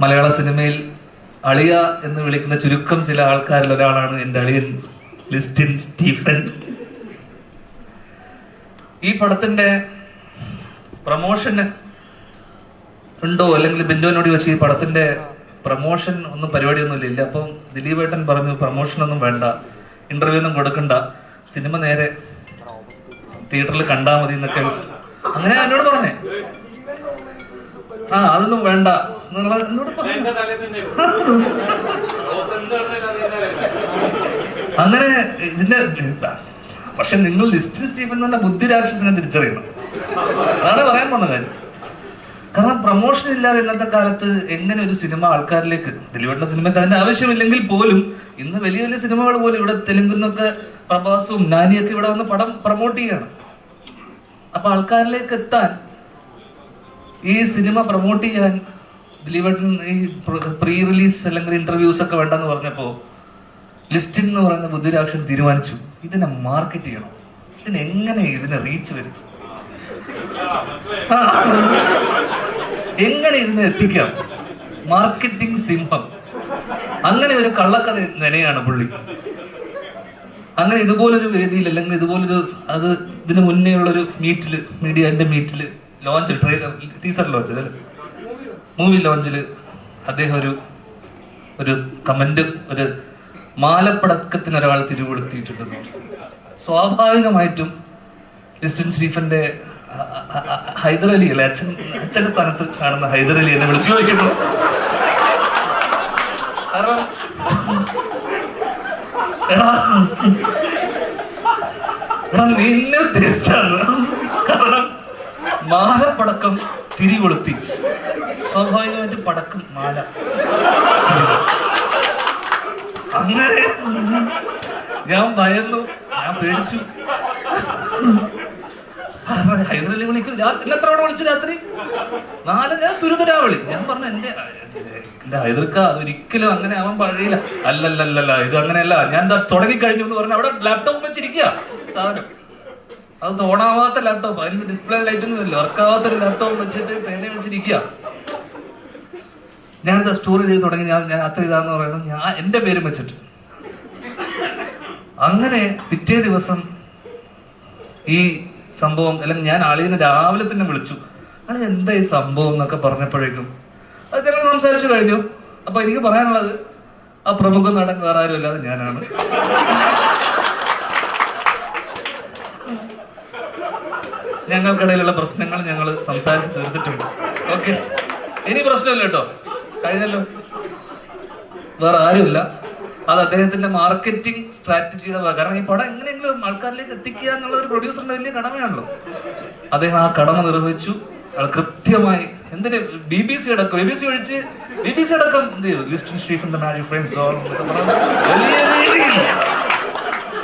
മലയാള സിനിമയിൽ അളിയ എന്ന് വിളിക്കുന്ന ചുരുക്കം ചില ആൾക്കാരിൽ ഒരാളാണ് എന്റെ അളിയൻ ലിസ്റ്റിൻ സ്റ്റീഫൻ. ഈ പടത്തിന്റെ പ്രമോഷൻ ഉണ്ടോ അല്ലെങ്കിൽ ബിന്ദുവിനോട് വെച്ച് ഈ പടത്തിന്റെ പ്രമോഷൻ ഒന്നും പരിപാടിയൊന്നും ഇല്ല അപ്പം ദിലീപ് ഏട്ടൻ പറഞ്ഞു പ്രമോഷനൊന്നും വേണ്ട ഇന്റർവ്യൂ ഒന്നും കൊടുക്കണ്ട സിനിമ നേരെ തിയേറ്ററിൽ കണ്ടാൽ മതി എന്നൊക്കെ. അങ്ങനെ എന്നോട് പറഞ്ഞേ. ആ അതൊന്നും വേണ്ട. അങ്ങനെ ഇതിന്റെ പക്ഷെ നിങ്ങൾ ലിസ്റ്റിൻ സ്റ്റീഫൻ എന്ന് പറഞ്ഞ ബുദ്ധി രാക്ഷസിനെ തിരിച്ചറിയണം. അതാണ് പറയാൻ പോണ കാര്യം. കാരണം പ്രൊമോഷൻ ഇല്ലാതെ ഇന്നത്തെ കാലത്ത് എങ്ങനെ ഒരു സിനിമ ആൾക്കാരിലേക്ക് ദിലീപേട്ട സിനിമയ്ക്ക് അതിന്റെ ആവശ്യമില്ലെങ്കിൽ പോലും ഇന്ന് വലിയ വലിയ സിനിമകൾ പോലും ഇവിടെ തെലുങ്കുന്നൊക്കെ പ്രഭാസും നാനിയൊക്കെ ഇവിടെ വന്ന് പടം പ്രൊമോട്ട് ചെയ്യാണ്. അപ്പൊ ആൾക്കാരിലേക്ക് എത്താൻ ഈ സിനിമ പ്രൊമോട്ട് ചെയ്യാൻ ദിലീപേട്ടൻ ഈ പ്രീ റിലീസ് അല്ലെങ്കിൽ ഇന്റർവ്യൂസ് ഒക്കെ വേണ്ടെന്ന് പറഞ്ഞപ്പോ ലിസ്റ്റിൻ എന്ന് പറയുന്ന ബുദ്ധിരാക്ഷൻ തീരുമാനിച്ചു. ഇതിനെ മാർക്കറ്റ് ചെയ്യണം. ഇതിന് എങ്ങനെ ഇതിനെ റീച്ച് വരുത്തും? എങ്ങനെ ഇതിനെ എത്തിക്കാം? മാർക്കറ്റിംഗ് സിംഹം. അങ്ങനെ ഒരു കള്ളക്കഥ നെനയാണ് പുള്ളി. അങ്ങനെ ഇതുപോലൊരു വേദിയിൽ അല്ലെങ്കിൽ ഇതുപോലൊരു അത് ഇതിന് മുന്നേ ഉള്ളൊരു മീറ്റിൽ മീഡിയന്റെ മീറ്റിൽ ലോഞ്ച് ട്രെയിലർ ടീസർ ലോഞ്ചിൽ അല്ലേ? മൂവി ലോഞ്ചിൽ അദ്ദേഹം ഒരു ഒരു കമന്റ് ഒരു മാലപ്പടക്കത്തിന് ഒരാൾ തിരികൊളുത്തിയിട്ടുണ്ടെന്ന്. സ്വാഭാവികമായിട്ടും ലിസ്റ്റൻ സ്റ്റീഫന്റെ ഹൈദരലി അല്ലേ? അച്ഛൻ അച്ഛന്റെ സ്ഥാനത്ത് കാണുന്ന ഹൈദരലി എന്നെ വിളിച്ചു ചോദിക്കുന്നു. കാരണം നിന്നെ ഉദ്ദേശിച്ചാണ്. കാരണം മാലപ്പടക്കം തിരികൊളുത്തി. സ്വാഭാവികമായിട്ടും പടക്കം മാല. അങ്ങനെ ഞാൻ ഭയന്നു. ഞാൻ പേടിച്ചു. ഹൈദരലി വിളിക്കും. രാത്രി എത്ര തവണ വിളിച്ചു രാത്രി? നാല് ഞാൻ തുരുതുരാ വിളി. ഞാൻ പറഞ്ഞു എന്റെ എന്റെ ഹൈദർക്ക അതൊരിക്കലും അങ്ങനെ ആവാൻ പഴയില്ല അല്ലല്ലല്ല ഇത് അങ്ങനെയല്ല ഞാൻ തുടങ്ങി കഴിഞ്ഞു എന്ന് പറഞ്ഞു അവിടെ ലാപ്ടോപ്പ് വെച്ചിരിക്കുക സാധനം. അത് തോടാവാത്ത ലാപ്ടോപ്പ് അതിന് ഡിസ്പ്ലേ ലൈറ്റ് ഒന്നും വരില്ല വർക്കാവാത്ത ഒരു ലാപ്ടോപ്പ് വെച്ചിട്ട് പേന വെച്ചിരിക്കുക ഞാനിത് സ്റ്റോറി ചെയ്ത് തുടങ്ങി. ഞാൻ ഞാൻ അത്ര ഇതാന്ന് പറയുന്നത് ഞാൻ എന്റെ പേരും വെച്ചിട്ട്. അങ്ങനെ പിറ്റേ ദിവസം ഈ സംഭവം അല്ലെങ്കിൽ ഞാൻ ആളിനെ രാവിലെ തന്നെ വിളിച്ചു. ആണ് എന്താ ഈ സംഭവം എന്നൊക്കെ പറഞ്ഞപ്പോഴേക്കും. അത് ഞങ്ങൾ സംസാരിച്ചു കഴിഞ്ഞു. അപ്പൊ എനിക്ക് പറയാനുള്ളത് ആ പ്രമുഖ നടൻ വേറെ ആരും അല്ലാതെ ഞാനാണ്. ഞങ്ങൾക്കിടയിലുള്ള പ്രശ്നങ്ങൾ ഞങ്ങൾ സംസാരിച്ച് തീർത്തിട്ടുണ്ട്. ഓക്കെ ഇനി പ്രശ്നമില്ല കേട്ടോ. കഴിഞ്ഞല്ലോ. വേറെ ആരുമില്ല. അത് അദ്ദേഹത്തിന്റെ മാർക്കറ്റിംഗ് സ്ട്രാറ്റജിയുടെ കാരണം ഈ പടം എങ്ങനെയെങ്കിലും ആൾക്കാരിലേക്ക് എത്തിക്കുക എന്നുള്ള ഒരു പ്രൊഡ്യൂസറിന്റെ വലിയ കടമയാണല്ലോ. അദ്ദേഹം ആ കടമ നിർവഹിച്ചു. കൃത്യമായി എന്തിന്? ബി ബി സി അടക്കം. ബി ബി സി ഒഴിച്ച് ബി ബി സി അടക്കം എന്ത് ചെയ്തു? ലിസ്റ്റിൻ സ്റ്റീഫൻ മാജിക് ഫ്രെയിംസ് വലിയ രീതിയിൽ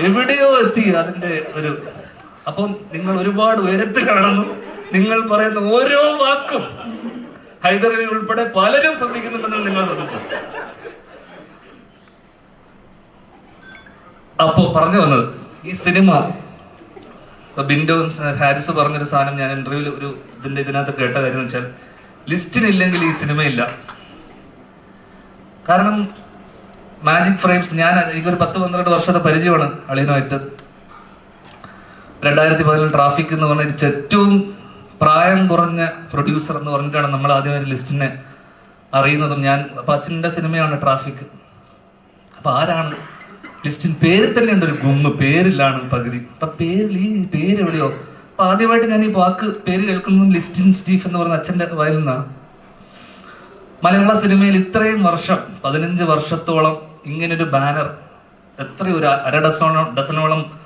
എവിടെയോ എത്തി അതിന്റെ ഒരു അപ്പം നിങ്ങൾ ഒരുപാട് കാണുന്നു നിങ്ങൾ പറയുന്ന ഓരോ വാക്കും ഹൈദരലി ഉൾപ്പെടെ പലരും ശ്രദ്ധിക്കുന്നുണ്ടെന്ന് നിങ്ങൾ ശ്രദ്ധിച്ചു. അപ്പൊ പറഞ്ഞു വന്നത് ഈ സിനിമ ഇപ്പൊ ബിൻഡോ ഹാരിസ് പറഞ്ഞൊരു സാധനം ഞാൻ ഇന്റർവ്യൂവിൽ ഒരു ഇതിന്റെ ഇതിനകത്ത് കേട്ട കാര്യം എന്ന് വെച്ചാൽ ലിസ്റ്റിനില്ലെങ്കിൽ ഈ സിനിമയില്ല. കാരണം മാജിക് ഫ്രെയിംസ് ഞാൻ എനിക്കൊരു പത്ത് പന്ത്രണ്ട് വർഷത്തെ പരിചയമാണ് അളിയനുമായിട്ട്. രണ്ടായിരത്തി പതിനേഴ് ട്രാഫിക് എന്ന് പറഞ്ഞ ഏറ്റവും പ്രായം കുറഞ്ഞ പ്രൊഡ്യൂസർ എന്ന് പറഞ്ഞിട്ടാണ് നമ്മൾ ആദ്യം ഒരു ലിസ്റ്റിനെ അറിയുന്നതും. ഞാൻ അപ്പൊ അച്ഛന്റെ സിനിമയാണ് ട്രാഫിക്. അപ്പൊ ആരാണ്? ലിസ്റ്റിൻ പേരിൽ തന്നെ ഉണ്ട് ഒരു ഗുമ്മ്. പേരിലാണ് പകുതി. അപ്പൊ പേരിൽ ഈ പേര് എവിടെയോ? അപ്പൊ ആദ്യമായിട്ട് ഞാൻ ഈ വാക്ക് പേര് കേൾക്കുന്നതും ലിസ്റ്റിൻ സ്റ്റീഫ് എന്ന് പറഞ്ഞ അച്ഛന്റെ വായിൽ നിന്നാണ്. മലയാള സിനിമയിൽ ഇത്രയും വർഷം പതിനഞ്ച് വർഷത്തോളം ഇങ്ങനൊരു ബാനർ എത്ര ഒരു അര ഡസോളം ഡസനോളം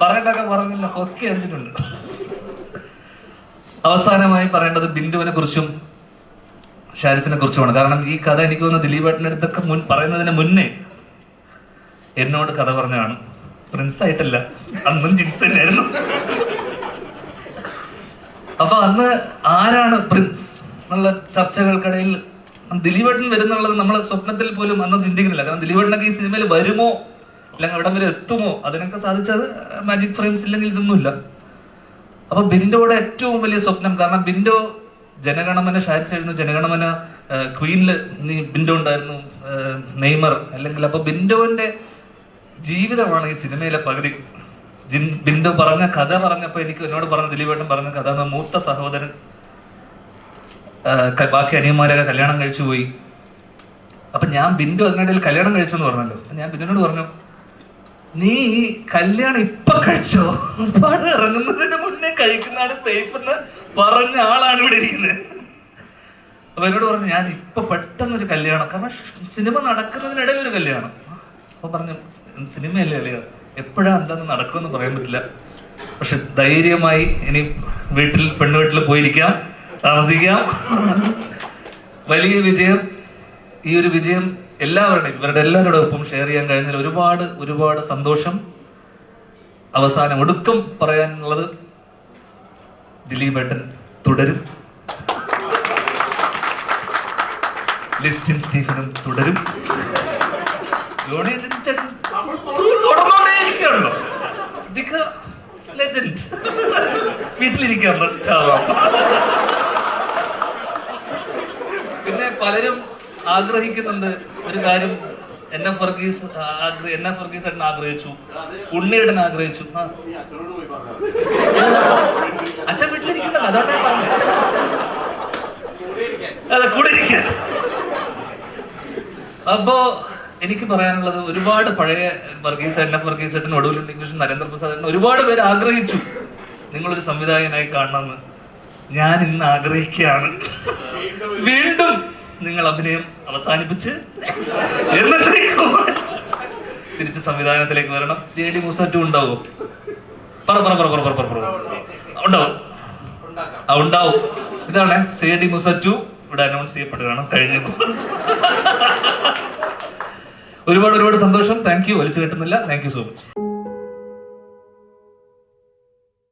പറയണ്ടൊക്കെ പറഞ്ഞില്ല. ഒക്കെ അടിച്ചിട്ടുണ്ട്. അവസാനമായി പറയേണ്ടത് ബിന്ദുവിനെ കുറിച്ചും ഷാരിസിനെ കുറിച്ചുമാണ്. കാരണം ഈ കഥ എനിക്ക് തോന്നുന്നു ദിലീപേട്ടന്റെ അടുത്തൊക്കെ മുൻ പറയുന്നതിന് മുന്നേ എന്നോട് കഥ പറഞ്ഞതാണ്. പ്രിൻസ് ആയിട്ടല്ല അന്നും ജിൻസ് തന്നെയായിരുന്നു. അപ്പൊ അന്ന് ആരാണ് പ്രിൻസ് എന്നുള്ള ചർച്ചകൾക്കിടയിൽ ദിലീപേട്ടൻ വരുന്നുള്ളത് നമ്മൾ സ്വപ്നത്തിൽ പോലും അന്ന് ചിന്തിക്കുന്നില്ല. കാരണം ദിലീപേട്ടനൊക്കെ ഈ സിനിമയിൽ വരുമോ അല്ലെങ്കിൽ അവിടം വരെ എത്തുമോ? അതിനൊക്കെ സാധിച്ചത് മാജിക് ഫ്രെയിംസ് ഇല്ലെങ്കിൽ ഇതൊന്നുമില്ല. അപ്പൊ ബിൻഡോയുടെ ഏറ്റവും വലിയ സ്വപ്നം കാരണം ബിൻഡോ ജനഗണമന ഷാരിസ് എഴുതുന്നു ജനഗണമന ക്വീനിൽ ബിൻഡോ ഉണ്ടായിരുന്നു നെയ്മർ അല്ലെങ്കിൽ അപ്പൊ ബിൻഡോന്റെ ജീവിതമാണ് ഈ സിനിമയിലെ പകുതി. ജിൻ ബിൻഡോ പറഞ്ഞ കഥ പറഞ്ഞപ്പോ എനിക്ക് എന്നോട് പറഞ്ഞ ദിലീപേട്ടൻ പറഞ്ഞ കഥ എന്ന മൂത്ത സഹോദരൻ ബാക്കി അനിയന്മാരൊക്കെ കല്യാണം കഴിച്ചു പോയി. അപ്പൊ ഞാൻ ബിൻഡു അതിനിടയിൽ കല്യാണം കഴിച്ചെന്ന് പറഞ്ഞല്ലോ. ഞാൻ ബിൻഡുവിനോട് പറഞ്ഞു നീ കല്യാണം ഇപ്പൊ കഴിച്ചോ? പാട് ഇറങ്ങുന്നതിന് മുന്നേ കഴിക്കുന്നതാണ് സേഫ് എന്ന് പറഞ്ഞ ആളാണ് ഇവിടെ ഇരിക്കുന്നത്. അപ്പൊ എന്നോട് പറഞ്ഞു ഞാൻ ഇപ്പൊ പെട്ടെന്ന് ഒരു കല്യാണം കാരണം സിനിമ നടക്കുന്നതിനിടയിൽ ഒരു കല്യാണം. അപ്പൊ പറഞ്ഞു സിനിമയല്ലേ അല്ലേ എപ്പോഴാ എന്താന്ന് നടക്കുമെന്ന് പറയാൻ പറ്റില്ല. പക്ഷെ ധൈര്യമായി ഇനി വീട്ടിൽ പെണ്ണുവീട്ടിൽ പോയിരിക്കാം താമസിക്കാം. വലിയ വിജയം. ഈ ഒരു വിജയം എല്ലാവരുടെയും ഇവരുടെ എല്ലാവരുടെ ഒപ്പം ഷെയർ ചെയ്യാൻ കഴിഞ്ഞതിൽ ഒരുപാട് ഒരുപാട് സന്തോഷം. അവസാനം ഒടുക്കം പറയാനുള്ളത് ദിലീപേട്ടൻ തുടരും. ലിസ്റ്റിൻ സ്റ്റീഫനും തുടരും. ജോണി ലെജൻഡ് വീട്ടിലിരിക്കാം പിന്നെ പലരും ആഗ്രഹിക്കുന്നുണ്ട്. ഒരു കാര്യം N F Varghese N F Varghese ഏട്ടൻ ആഗ്രഹിച്ചു. ഉണ്ണിയേട്ടൻ ആഗ്രഹിച്ചു. അച്ഛൻ വീട്ടിലിരിക്കുന്നുണ്ട്. പറഞ്ഞത്. അതെ കൂടെ ഇരിക്കാൻ അപ്പോ എനിക്ക് പറയാനുള്ളത് ഒരുപാട് പഴയ വർഗീസ് എൻ എഫ് വർഗീസ് ഏട്ടൻ ഒടുവിൽ ഇംഗ്ലീഷ് നരേന്ദ്രപ്രസാദ് ഒരുപാട് പേര് ആഗ്രഹിച്ചു. നിങ്ങളൊരു സംവിധായകനായി കാണണമെന്ന് ഞാൻ ഇന്ന് ആഗ്രഹിക്കുകയാണ്. വീണ്ടും നിങ്ങൾ അഭിനയം അവസാനിപ്പിച്ച് തിരിച്ച് സംവിധാനത്തിലേക്ക് വരണം. സി ഡി മൂസ ടു ഉണ്ടാവോ? പറ പറ പറ പറ പറ പറ. ഉണ്ടാവും. ഉണ്ടാവും. ഇതാണ് സി ഡി മൂസ ടു ഇവിടെ അനൗൺസ് ചെയ്യപ്പെടുകയാണ്. കഴിഞ്ഞു. ഒരുപാട് ഒരുപാട് സന്തോഷം. താങ്ക് യു വലിച്ചു കെട്ടുന്നില്ല. Thank you so much